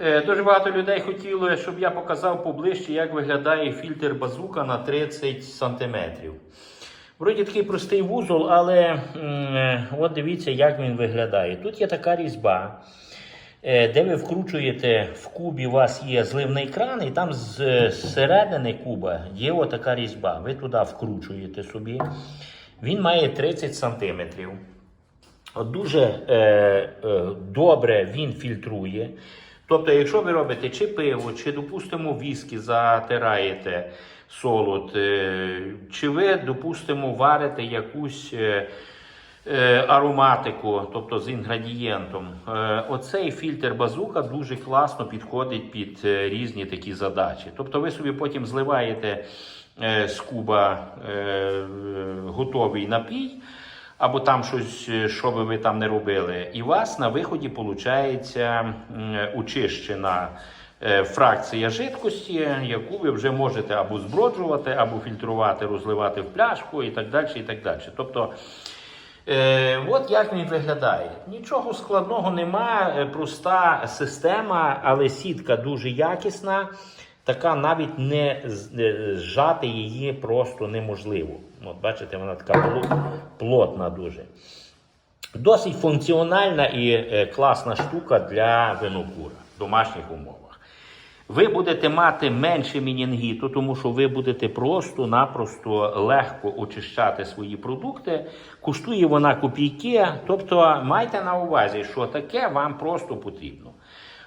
Е, Дуже багато людей хотіло, щоб я показав поближче, як виглядає фільтр базука на 30 см. Вроді такий простий вузол, але е, от дивіться, як він виглядає. Тут є така різьба, е, де ви вкручуєте в кубі, у вас є зливний кран, і там з середини куба є отака різьба. Ви туди вкручуєте собі. Він має 30 см. Дуже добре він фільтрує. Тобто, якщо ви робите чи пиво, чи, допустимо, віскі затираєте солод, е, чи ви, допустимо, варите якусь е, е, ароматику, тобто з інгредієнтом, оцей фільтр базука дуже класно підходить під різні такі задачі. Тобто ви собі потім зливаєте з куба готовий напій або там щось, е, що би ви там не робили, і у вас на виході виходить очищена е, фракція жидкості, яку ви вже можете або зброджувати, або фільтрувати, розливати в пляшку і так далі. І так далі. Тобто, Е, от як він виглядає. Нічого складного нема, е, проста система, але сітка дуже якісна. Така навіть не е, зжати її просто неможливо. От бачите, вона така плотна дуже. Досить функціональна і е, класна штука для винокура в домашніх умовах. Ви будете мати менше мінінгіту, тому що ви будете просто-напросто легко очищати свої продукти. Коштує вона копійки. Тобто майте на увазі, що таке вам просто потрібно.